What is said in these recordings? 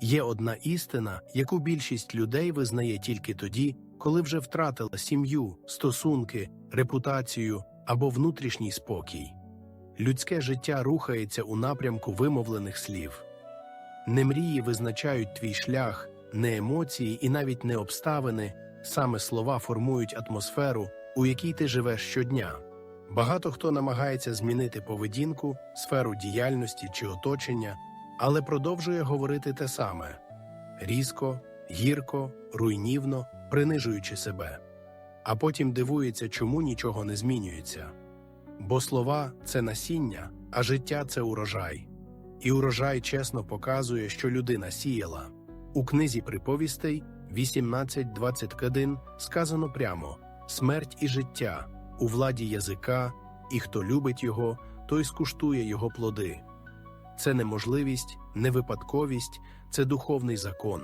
Є одна істина, яку більшість людей визнає тільки тоді, коли вже втратила сім'ю, стосунки, репутацію або внутрішній спокій. Людське життя рухається у напрямку вимовлених слів. Не мрії визначають твій шлях, не емоції і навіть не обставини, саме слова формують атмосферу, у якій ти живеш щодня. Багато хто намагається змінити поведінку, сферу діяльності чи оточення, але продовжує говорити те саме різко, гірко, руйнівно, принижуючи себе. А потім дивується, чому нічого не змінюється. Бо слова це насіння, а життя це урожай. І урожай чесно показує, що людина сіяла. У книзі приповістей 18.21 сказано прямо смерть і життя у владі язика, і хто любить його, той скуштує його плоди. Це неможливість, не випадковість, це духовний закон.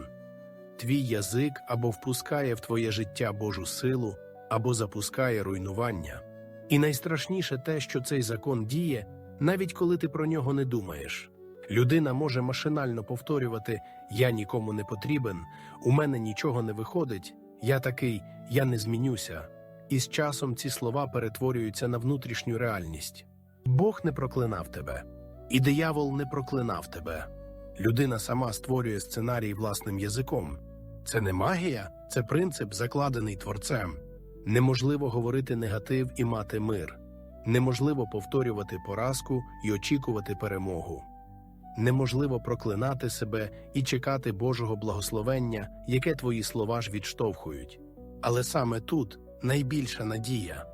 Твій язик або впускає в твоє життя Божу силу, або запускає руйнування. І найстрашніше те, що цей закон діє, навіть коли ти про нього не думаєш. Людина може машинально повторювати Я нікому не потрібен, у мене нічого не виходить, я такий, я не змінюся. І з часом ці слова перетворюються на внутрішню реальність. Бог не проклинав тебе, і диявол не проклинав тебе. Людина сама створює сценарій власним язиком. Це не магія, це принцип, закладений творцем. Неможливо говорити негатив і мати мир. Неможливо повторювати поразку і очікувати перемогу. Неможливо проклинати себе і чекати Божого благословення, яке твої слова ж відштовхують. Але саме тут найбільша надія,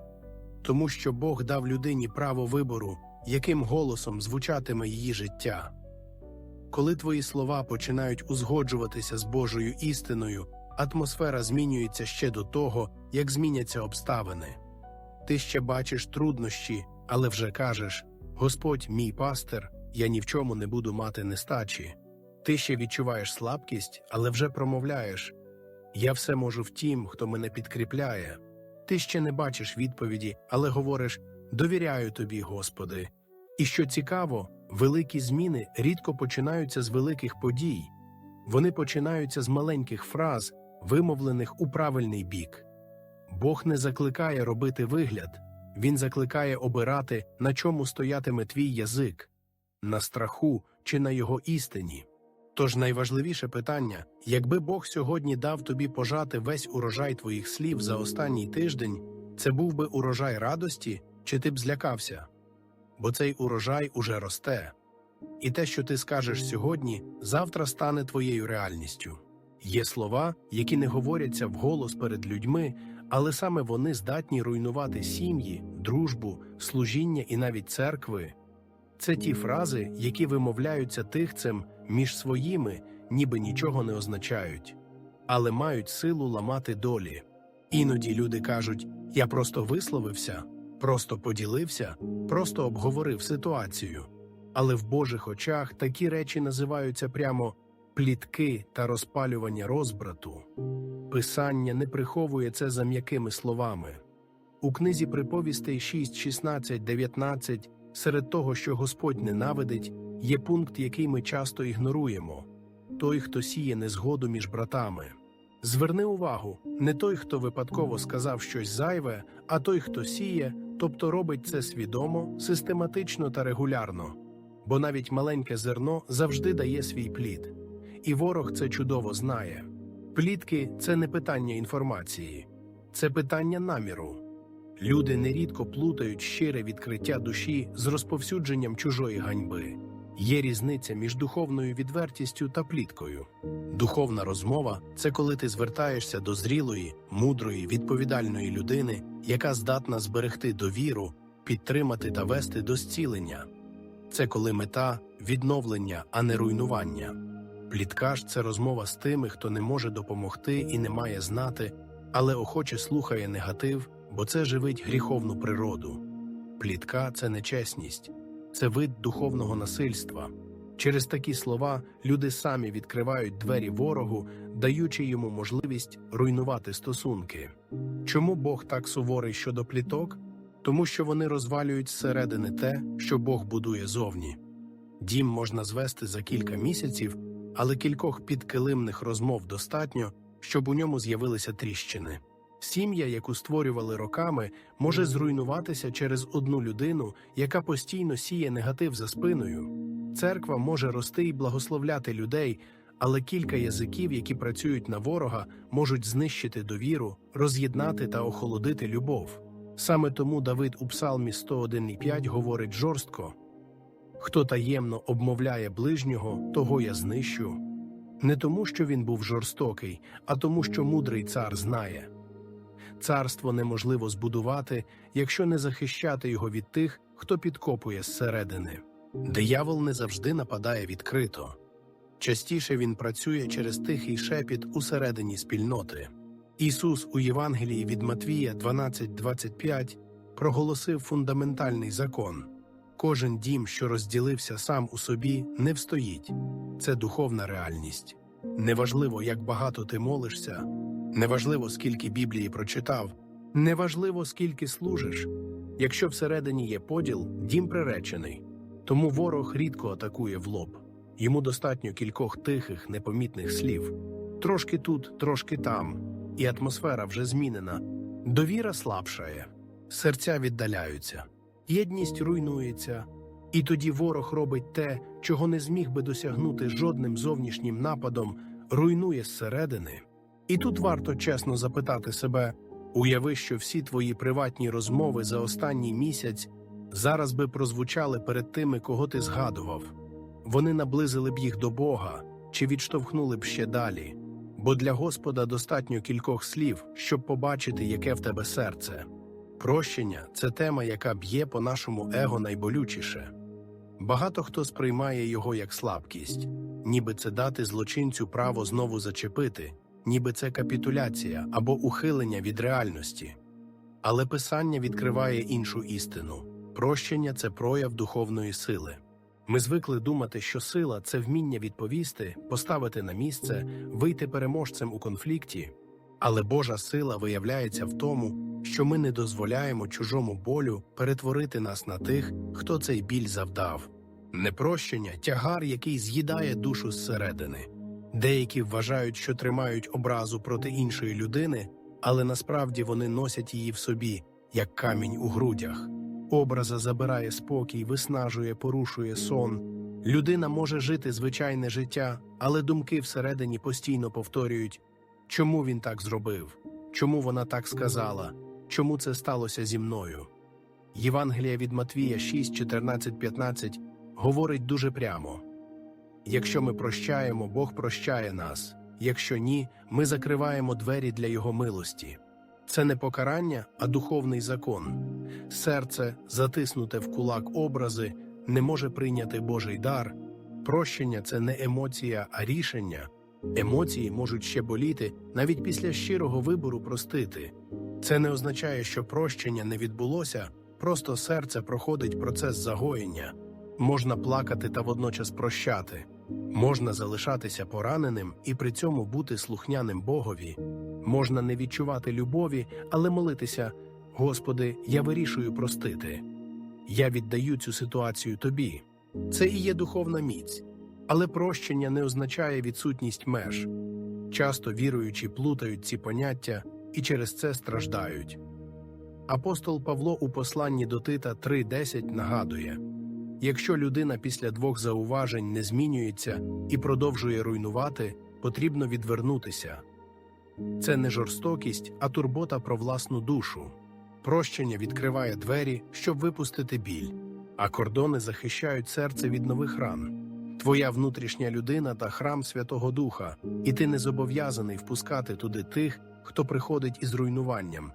тому що Бог дав людині право вибору, яким голосом звучатиме її життя. Коли твої слова починають узгоджуватися з Божою істиною, атмосфера змінюється ще до того, як зміняться обставини. Ти ще бачиш труднощі, але вже кажеш Господь, мій пастир, я ні в чому не буду мати нестачі. Ти ще відчуваєш слабкість, але вже промовляєш Я все можу в тім, хто мене підкріпляє. Ти ще не бачиш відповіді, але говориш Довіряю тобі, Господи. І що цікаво, великі зміни рідко починаються з великих подій, вони починаються з маленьких фраз, вимовлених у правильний бік. Бог не закликає робити вигляд, Він закликає обирати, на чому стоятиме твій язик, на страху чи на його істині. Тож найважливіше питання якби Бог сьогодні дав тобі пожати весь урожай твоїх слів за останній тиждень, це був би урожай радості, чи ти б злякався? Бо цей урожай уже росте. І те, що ти скажеш сьогодні, завтра стане твоєю реальністю. Є слова, які не говоряться вголос перед людьми, але саме вони здатні руйнувати сім'ї, дружбу, служіння і навіть церкви. Це ті фрази, які вимовляються тихцем між своїми, ніби нічого не означають, але мають силу ламати долі. Іноді люди кажуть: я просто висловився, просто поділився, просто обговорив ситуацію. Але в Божих очах такі речі називаються прямо плітки та розпалювання розбрату. Писання не приховує це за м'якими словами. У книзі приповістей 6, 16, 19 серед того, що Господь ненавидить, є пункт, який ми часто ігноруємо той, хто сіє незгоду між братами. Зверни увагу, не той, хто випадково сказав щось зайве, а той, хто сіє, тобто робить це свідомо, систематично та регулярно. Бо навіть маленьке зерно завжди дає свій плід. І ворог це чудово знає. Плітки це не питання інформації, це питання наміру. Люди нерідко плутають щире відкриття душі з розповсюдженням чужої ганьби. Є різниця між духовною відвертістю та пліткою. Духовна розмова це коли ти звертаєшся до зрілої, мудрої, відповідальної людини, яка здатна зберегти довіру, підтримати та вести до зцілення. Це коли мета відновлення, а не руйнування. Плітка ж це розмова з тими, хто не може допомогти і не має знати, але охоче слухає негатив, бо це живить гріховну природу. Плітка це нечесність, це вид духовного насильства. Через такі слова люди самі відкривають двері ворогу, даючи йому можливість руйнувати стосунки. Чому Бог так суворий щодо пліток? Тому що вони розвалюють зсередини те, що Бог будує зовні. Дім можна звести за кілька місяців, але кількох підкилимних розмов достатньо, щоб у ньому з'явилися тріщини. Сім'я, яку створювали роками, може зруйнуватися через одну людину, яка постійно сіє негатив за спиною. Церква може рости і благословляти людей, але кілька язиків, які працюють на ворога, можуть знищити довіру, роз'єднати та охолодити любов. Саме тому Давид у Псалмі 101,5 говорить жорстко: Хто таємно обмовляє ближнього, того я знищу. Не тому, що він був жорстокий, а тому, що мудрий цар знає. Царство неможливо збудувати, якщо не захищати його від тих, хто підкопує зсередини. Диявол не завжди нападає відкрито. Частіше він працює через тихий шепіт усередині спільноти. Ісус у Євангелії від Матвія 12.25 проголосив фундаментальний закон. Кожен дім, що розділився сам у собі, не встоїть. Це духовна реальність. Неважливо, як багато ти молишся, неважливо, скільки Біблії прочитав, неважливо, скільки служиш. Якщо всередині є поділ, дім приречений. Тому ворог рідко атакує в лоб. Йому достатньо кількох тихих, непомітних слів. Трошки тут, трошки там, і атмосфера вже змінена. Довіра слабшає, серця віддаляються, єдність руйнується, і тоді ворог робить те, чого не зміг би досягнути жодним зовнішнім нападом, руйнує зсередини. І тут варто чесно запитати себе: уяви, що всі твої приватні розмови за останній місяць зараз би прозвучали перед тими, кого ти згадував. Вони наблизили б їх до Бога чи відштовхнули б ще далі, бо для Господа достатньо кількох слів, щоб побачити, яке в тебе серце. Прощення це тема, яка б'є по нашому его найболючіше. Багато хто сприймає його як слабкість, ніби це дати злочинцю право знову зачепити, ніби це капітуляція або ухилення від реальності. Але Писання відкриває іншу істину прощення це прояв духовної сили. Ми звикли думати, що сила це вміння відповісти, поставити на місце, вийти переможцем у конфлікті. Але Божа сила виявляється в тому, що ми не дозволяємо чужому болю перетворити нас на тих, хто цей біль завдав. Непрощення тягар, який з'їдає душу зсередини. Деякі вважають, що тримають образу проти іншої людини, але насправді вони носять її в собі, як камінь у грудях. Образа забирає спокій, виснажує, порушує сон. Людина може жити звичайне життя, але думки всередині постійно повторюють, чому він так зробив, чому вона так сказала, чому це сталося зі мною. Євангелія від Матвія 6, 14, 15 говорить дуже прямо: якщо ми прощаємо, Бог прощає нас, якщо ні, ми закриваємо двері для Його милості. Це не покарання, а духовний закон. Серце, затиснуте в кулак образи, не може прийняти Божий дар. Прощення це не емоція, а рішення. Емоції можуть ще боліти навіть після щирого вибору простити. Це не означає, що прощення не відбулося, просто серце проходить процес загоєння. Можна плакати та водночас прощати, можна залишатися пораненим і при цьому бути слухняним Богові. Можна не відчувати любові, але молитися: Господи, я вирішую простити. Я віддаю цю ситуацію Тобі. Це і є духовна міць, але прощення не означає відсутність меж. Часто віруючі плутають ці поняття і через це страждають. Апостол Павло у посланні до Тита 3.10 нагадує якщо людина після двох зауважень не змінюється і продовжує руйнувати, потрібно відвернутися. Це не жорстокість, а турбота про власну душу. Прощення відкриває двері, щоб випустити біль, а кордони захищають серце від нових ран. Твоя внутрішня людина та храм Святого Духа, і ти не зобов'язаний впускати туди тих, хто приходить із руйнуванням.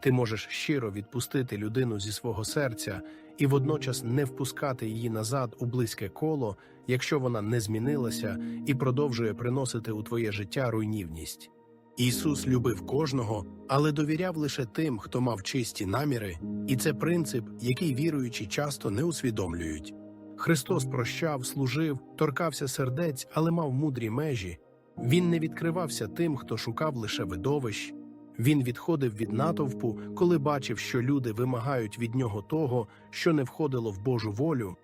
Ти можеш щиро відпустити людину зі свого серця і водночас не впускати її назад у близьке коло, якщо вона не змінилася і продовжує приносити у твоє життя руйнівність. Ісус любив кожного, але довіряв лише тим, хто мав чисті наміри, і це принцип, який віруючі часто не усвідомлюють. Христос прощав, служив, торкався сердець, але мав мудрі межі. Він не відкривався тим, хто шукав лише видовищ. Він відходив від натовпу, коли бачив, що люди вимагають від нього того, що не входило в Божу волю.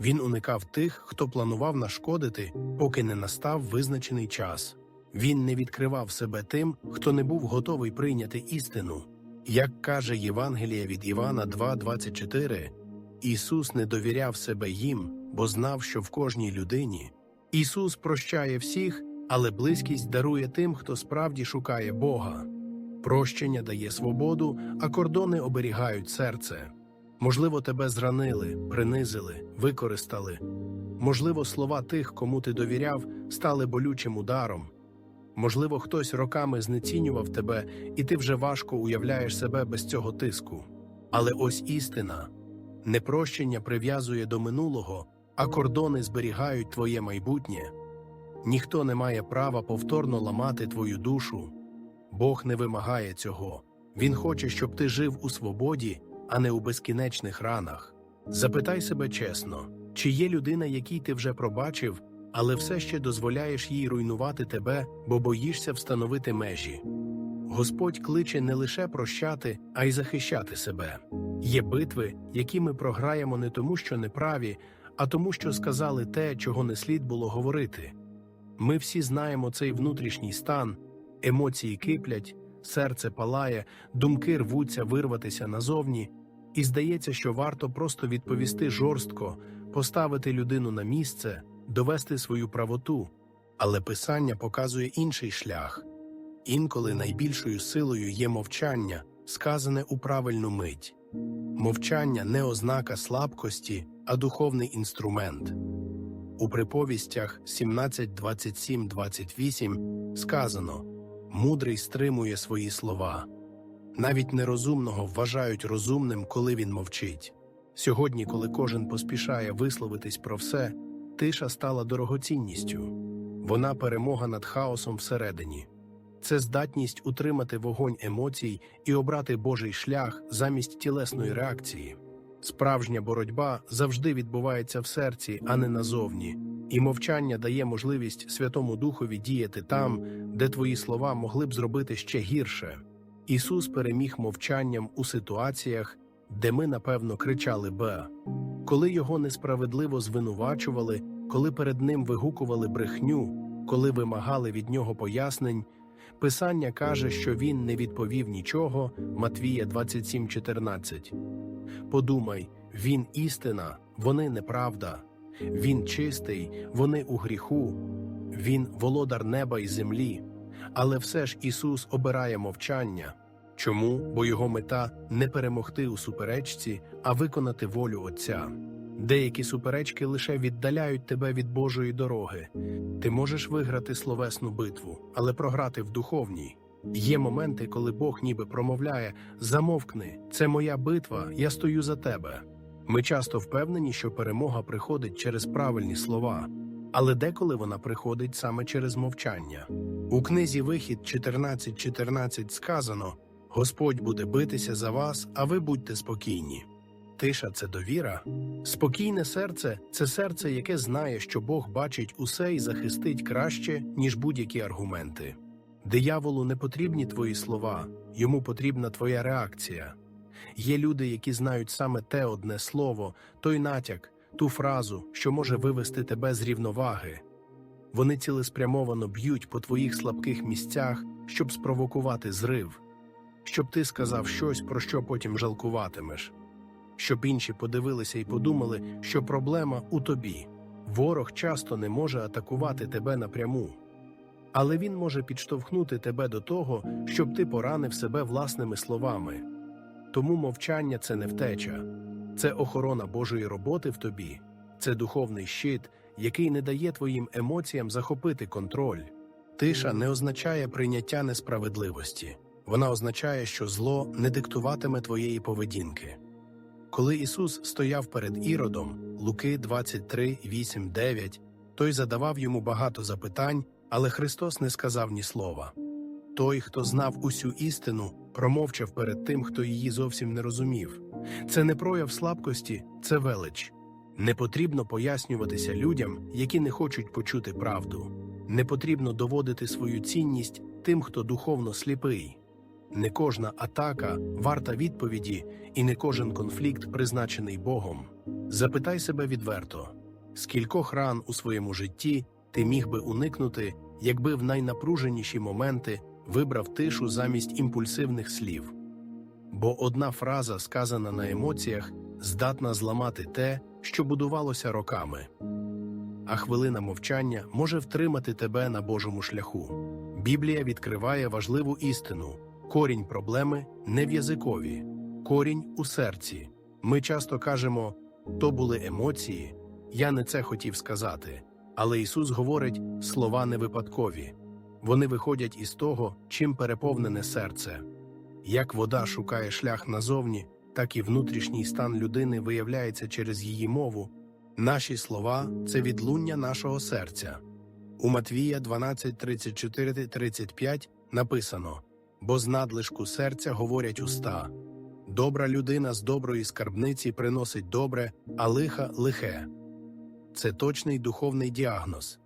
Він уникав тих, хто планував нашкодити, поки не настав визначений час. Він не відкривав себе тим, хто не був готовий прийняти істину. Як каже Євангелія від Івана 2.24, Ісус не довіряв себе їм, бо знав, що в кожній людині Ісус прощає всіх, але близькість дарує тим, хто справді шукає Бога. Прощення дає свободу, а кордони оберігають серце. Можливо, тебе зранили, принизили, використали. Можливо, слова тих, кому ти довіряв, стали болючим ударом. Можливо, хтось роками знецінював тебе, і ти вже важко уявляєш себе без цього тиску. Але ось істина непрощення прив'язує до минулого, а кордони зберігають твоє майбутнє. Ніхто не має права повторно ламати твою душу. Бог не вимагає цього. Він хоче, щоб ти жив у свободі, а не у безкінечних ранах. Запитай себе чесно, чи є людина, якій ти вже пробачив, але все ще дозволяєш їй руйнувати тебе, бо боїшся встановити межі. Господь кличе не лише прощати, а й захищати себе. Є битви, які ми програємо не тому, що неправі, а тому, що сказали те, чого не слід було говорити. Ми всі знаємо цей внутрішній стан, емоції киплять, серце палає, думки рвуться вирватися назовні, і здається, що варто просто відповісти жорстко, поставити людину на місце, довести свою правоту. Але писання показує інший шлях. Інколи найбільшою силою є мовчання, сказане у правильну мить. Мовчання не ознака слабкості, а духовний інструмент. У приповістях 17, 27, 28 сказано мудрий стримує свої слова. Навіть нерозумного вважають розумним, коли він мовчить. Сьогодні, коли кожен поспішає висловитись про все, тиша стала дорогоцінністю. Вона перемога над хаосом всередині. Це здатність утримати вогонь емоцій і обрати Божий шлях замість тілесної реакції. Справжня боротьба завжди відбувається в серці, а не назовні, і мовчання дає можливість Святому Духові діяти там, де твої слова могли б зробити ще гірше. Ісус переміг мовчанням у ситуаціях, де ми, напевно, кричали Б, коли його несправедливо звинувачували, коли перед ним вигукували брехню, коли вимагали від нього пояснень. Писання каже, що він не відповів нічого Матвія 27,14. Подумай, він істина, вони неправда, він чистий, вони у гріху, він володар неба і землі. Але все ж Ісус обирає мовчання. Чому? Бо його мета не перемогти у суперечці, а виконати волю Отця. Деякі суперечки лише віддаляють тебе від Божої дороги. Ти можеш виграти словесну битву, але програти в духовній. Є моменти, коли Бог ніби промовляє замовкни, це моя битва, я стою за тебе. Ми часто впевнені, що перемога приходить через правильні слова, але деколи вона приходить саме через мовчання. У книзі Вихід 14.14 сказано: Господь буде битися за вас, а ви будьте спокійні. Тиша це довіра. Спокійне серце це серце, яке знає, що Бог бачить усе і захистить краще, ніж будь-які аргументи. Дияволу не потрібні твої слова, йому потрібна твоя реакція. Є люди, які знають саме те одне слово, той натяк, ту фразу, що може вивести тебе з рівноваги. Вони цілеспрямовано б'ють по твоїх слабких місцях, щоб спровокувати зрив, щоб ти сказав щось, про що потім жалкуватимеш щоб інші подивилися і подумали, що проблема у тобі. Ворог часто не може атакувати тебе напряму, але він може підштовхнути тебе до того, щоб ти поранив себе власними словами. Тому мовчання це не втеча, це охорона Божої роботи в тобі, це духовний щит, який не дає твоїм емоціям захопити контроль. Тиша не означає прийняття несправедливості, вона означає, що зло не диктуватиме твоєї поведінки. Коли Ісус стояв перед Іродом, Луки 23, 8, 9, той задавав йому багато запитань, але Христос не сказав ні слова. Той, хто знав усю істину, промовчав перед тим, хто її зовсім не розумів. Це не прояв слабкості, це велич. Не потрібно пояснюватися людям, які не хочуть почути правду. Не потрібно доводити свою цінність тим, хто духовно сліпий. Не кожна атака варта відповіді, і не кожен конфлікт призначений Богом. Запитай себе відверто, скількох ран у своєму житті ти міг би уникнути, якби в найнапруженіші моменти вибрав тишу замість імпульсивних слів. Бо одна фраза, сказана на емоціях, здатна зламати те, що будувалося роками. А хвилина мовчання може втримати тебе на Божому шляху. Біблія відкриває важливу істину: корінь проблеми не в язикові, корінь у серці. Ми часто кажемо, то були емоції, я не це хотів сказати. Але Ісус говорить, слова не випадкові. Вони виходять із того, чим переповнене серце. Як вода шукає шлях назовні, так і внутрішній стан людини виявляється через її мову. Наші слова це відлуння нашого серця. У Матвія 12.34-35 написано Бо з надлишку серця говорять уста. Добра людина з доброї скарбниці приносить добре, а лиха лихе. Це точний духовний діагноз.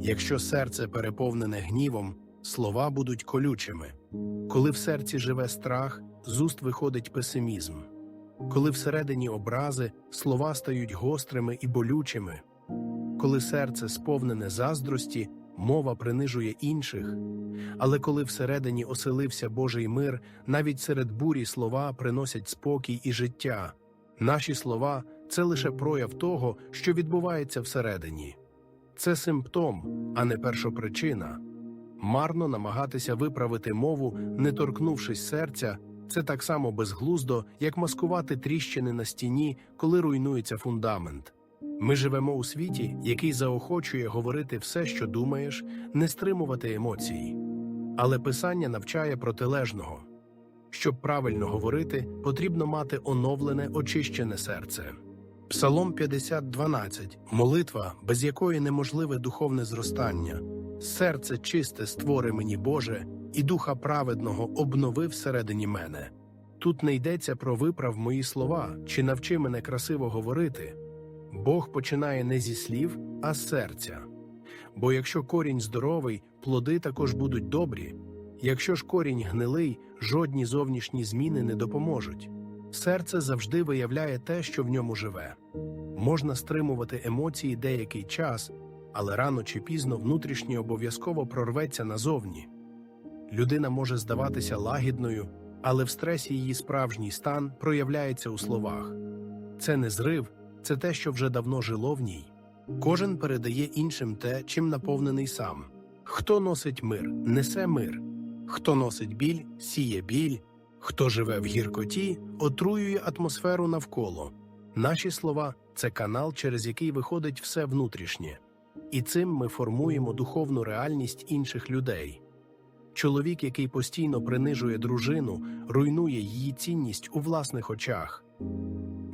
Якщо серце переповнене гнівом, слова будуть колючими. Коли в серці живе страх, з уст виходить песимізм. Коли всередині образи, слова стають гострими і болючими. Коли серце сповнене заздрості, мова принижує інших. Але коли всередині оселився Божий мир, навіть серед бурі слова приносять спокій і життя. Наші слова це лише прояв того, що відбувається всередині. Це симптом, а не першопричина. Марно намагатися виправити мову, не торкнувшись серця, це так само безглуздо, як маскувати тріщини на стіні, коли руйнується фундамент. Ми живемо у світі, який заохочує говорити все, що думаєш, не стримувати емоції. Але писання навчає протилежного. Щоб правильно говорити, потрібно мати оновлене, очищене серце. Псалом 50.12 – молитва, без якої неможливе духовне зростання. Серце чисте створи мені Боже, і духа праведного обнови всередині мене. Тут не йдеться про виправ мої слова чи навчи мене красиво говорити. Бог починає не зі слів, а з серця. Бо якщо корінь здоровий, плоди також будуть добрі. Якщо ж корінь гнилий, жодні зовнішні зміни не допоможуть. Серце завжди виявляє те, що в ньому живе. Можна стримувати емоції деякий час, але рано чи пізно внутрішнє обов'язково прорветься назовні. Людина може здаватися лагідною, але в стресі її справжній стан проявляється у словах. Це не зрив, це те, що вже давно жило в ній. Кожен передає іншим те, чим наповнений сам. Хто носить мир, несе мир, хто носить біль, сіє біль, хто живе в гіркоті, отруює атмосферу навколо. Наші слова це канал, через який виходить все внутрішнє, і цим ми формуємо духовну реальність інших людей. Чоловік, який постійно принижує дружину, руйнує її цінність у власних очах.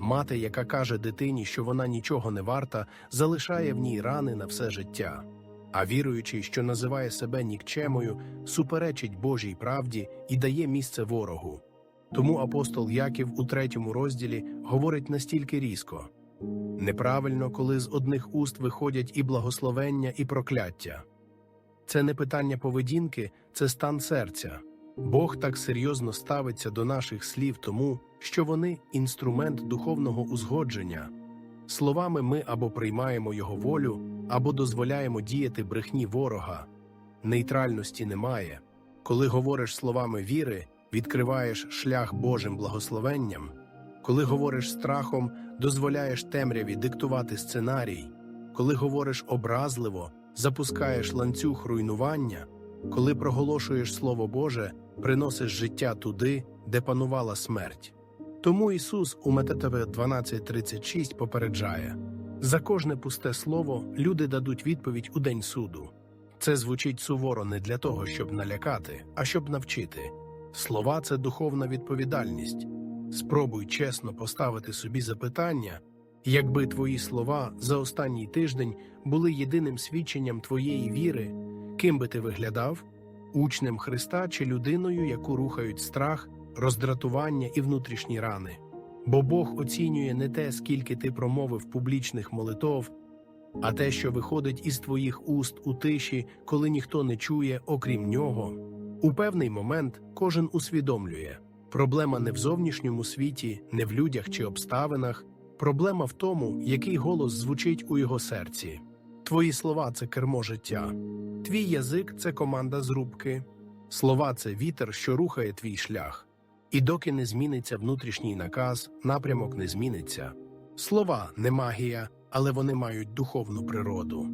Мати, яка каже дитині, що вона нічого не варта, залишає в ній рани на все життя. А віруючий, що називає себе нікчемою, суперечить Божій правді і дає місце ворогу. Тому апостол Яків у третьому розділі говорить настільки різко неправильно, коли з одних уст виходять і благословення, і прокляття. Це не питання поведінки, це стан серця. Бог так серйозно ставиться до наших слів тому, що вони інструмент духовного узгодження. Словами ми або приймаємо його волю, або дозволяємо діяти брехні ворога. Нейтральності немає. Коли говориш словами віри, відкриваєш шлях Божим благословенням. Коли говориш страхом, дозволяєш темряві диктувати сценарій. Коли говориш образливо, запускаєш ланцюг руйнування. Коли проголошуєш Слово Боже, приносиш життя туди, де панувала смерть. Тому Ісус у Мететове 12.36 попереджає за кожне пусте слово люди дадуть відповідь у день суду. Це звучить суворо не для того, щоб налякати, а щоб навчити. Слова це духовна відповідальність. Спробуй чесно поставити собі запитання, якби твої слова за останній тиждень були єдиним свідченням твоєї віри, ким би ти виглядав? Учнем Христа чи людиною, яку рухають страх, роздратування і внутрішні рани. Бо Бог оцінює не те, скільки ти промовив публічних молитов, а те, що виходить із твоїх уст у тиші, коли ніхто не чує, окрім нього. У певний момент кожен усвідомлює проблема не в зовнішньому світі, не в людях чи обставинах, Проблема в тому, який голос звучить у його серці. Твої слова це кермо життя. Твій язик це команда з рубки. Слова це вітер, що рухає твій шлях. І доки не зміниться внутрішній наказ, напрямок не зміниться. Слова не магія, але вони мають духовну природу.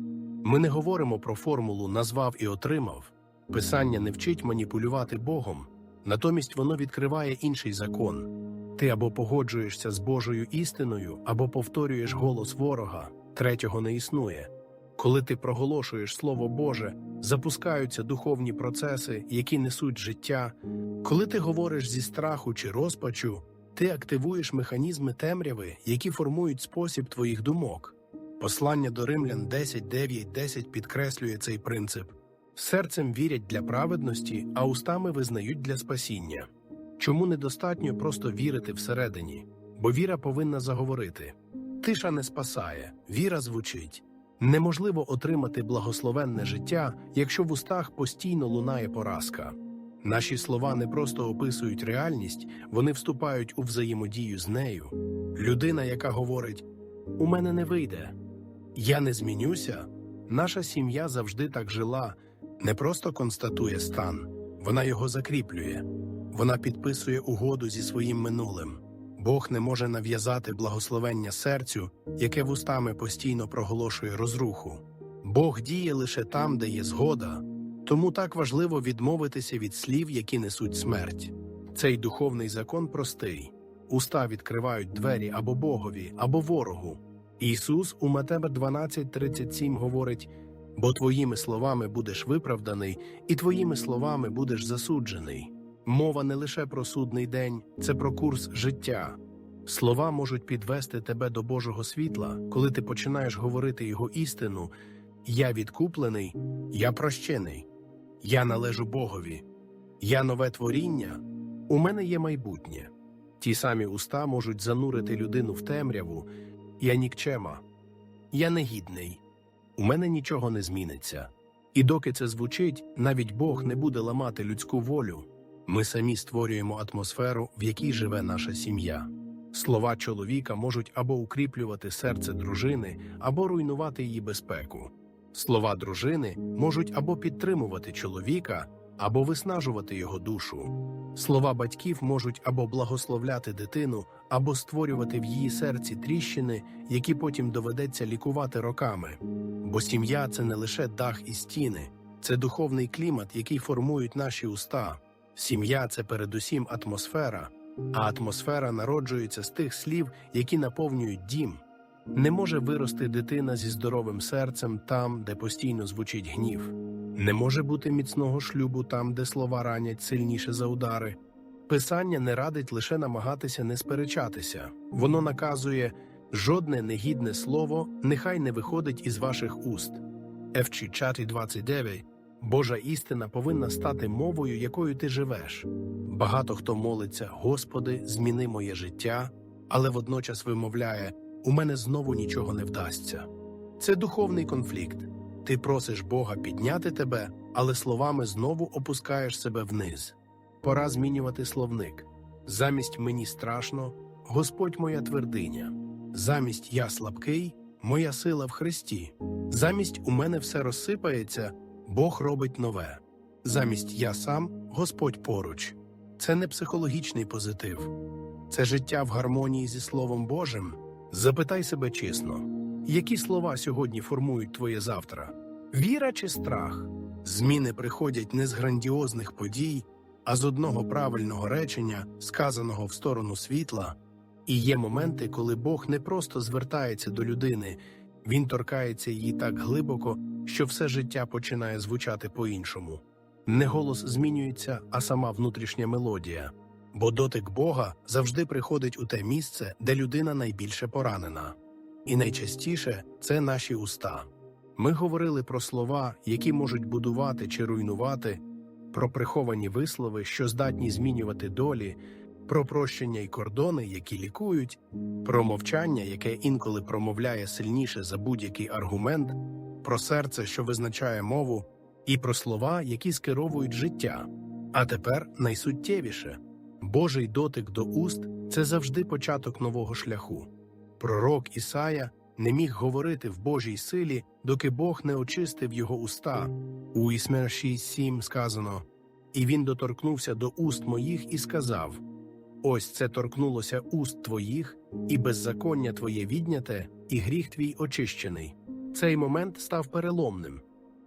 Ми не говоримо про формулу назвав і отримав. Писання не вчить маніпулювати Богом, натомість воно відкриває інший закон. Ти або погоджуєшся з Божою істиною, або повторюєш голос ворога, третього не існує. Коли ти проголошуєш Слово Боже, запускаються духовні процеси, які несуть життя. Коли ти говориш зі страху чи розпачу, ти активуєш механізми темряви, які формують спосіб твоїх думок. Послання до римлян 10, 9, 10 підкреслює цей принцип. Серцем вірять для праведності, а устами визнають для спасіння. Чому недостатньо просто вірити всередині? Бо віра повинна заговорити. Тиша не спасає, віра звучить. Неможливо отримати благословенне життя, якщо в устах постійно лунає поразка. Наші слова не просто описують реальність, вони вступають у взаємодію з нею. Людина, яка говорить У мене не вийде, я не змінюся. Наша сім'я завжди так жила, не просто констатує стан, вона його закріплює, вона підписує угоду зі своїм минулим. Бог не може нав'язати благословення серцю, яке вустами постійно проголошує розруху. Бог діє лише там, де є згода, тому так важливо відмовитися від слів, які несуть смерть. Цей духовний закон простий: уста відкривають двері або Богові, або ворогу. Ісус у Матеба 12.37 говорить: бо твоїми словами будеш виправданий, і твоїми словами будеш засуджений. Мова не лише про судний день, це про курс життя. Слова можуть підвести тебе до Божого світла, коли ти починаєш говорити його істину. Я відкуплений, я прощений, я належу Богові, я нове творіння, у мене є майбутнє. Ті самі уста можуть занурити людину в темряву. Я нікчема, я негідний, у мене нічого не зміниться. І доки це звучить, навіть Бог не буде ламати людську волю. Ми самі створюємо атмосферу, в якій живе наша сім'я. Слова чоловіка можуть або укріплювати серце дружини, або руйнувати її безпеку. Слова дружини можуть або підтримувати чоловіка, або виснажувати його душу. Слова батьків можуть або благословляти дитину, або створювати в її серці тріщини, які потім доведеться лікувати роками. Бо сім'я це не лише дах і стіни, це духовний клімат, який формують наші уста. Сім'я це передусім атмосфера, а атмосфера народжується з тих слів, які наповнюють дім. Не може вирости дитина зі здоровим серцем там, де постійно звучить гнів. Не може бути міцного шлюбу там, де слова ранять сильніше за удари. Писання не радить лише намагатися не сперечатися. Воно наказує жодне негідне слово нехай не виходить із ваших уст. Евчі 29 Божа істина повинна стати мовою, якою ти живеш. Багато хто молиться, Господи, зміни моє життя, але водночас вимовляє: у мене знову нічого не вдасться. Це духовний конфлікт. Ти просиш Бога підняти тебе, але словами знову опускаєш себе вниз. Пора змінювати словник. Замість мені страшно, Господь моя твердиня. Замість я слабкий, моя сила в Христі. Замість у мене все розсипається. Бог робить нове. Замість я сам, Господь поруч. Це не психологічний позитив, це життя в гармонії зі Словом Божим. Запитай себе чесно, які слова сьогодні формують твоє завтра? Віра чи страх? Зміни приходять не з грандіозних подій, а з одного правильного речення, сказаного в сторону світла. І є моменти, коли Бог не просто звертається до людини, він торкається її так глибоко, що все життя починає звучати по-іншому. Не голос змінюється, а сама внутрішня мелодія. Бо дотик Бога завжди приходить у те місце, де людина найбільше поранена. І найчастіше це наші уста. Ми говорили про слова, які можуть будувати чи руйнувати, про приховані вислови, що здатні змінювати долі, про прощення й кордони, які лікують, про мовчання, яке інколи промовляє сильніше за будь-який аргумент, про серце, що визначає мову, і про слова, які скеровують життя. А тепер найсуттєвіше Божий дотик до уст це завжди початок нового шляху. Пророк Ісая не міг говорити в Божій силі, доки Бог не очистив його уста. У Ісмер 6.7 сказано І він доторкнувся до уст моїх і сказав: Ось це торкнулося уст твоїх, і беззаконня твоє відняте, і гріх твій очищений. Цей момент став переломним.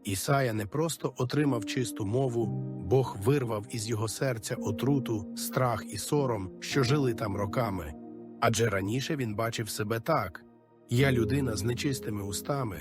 Ісая не просто отримав чисту мову, Бог вирвав із його серця отруту, страх і сором, що жили там роками. Адже раніше він бачив себе так: я людина з нечистими устами.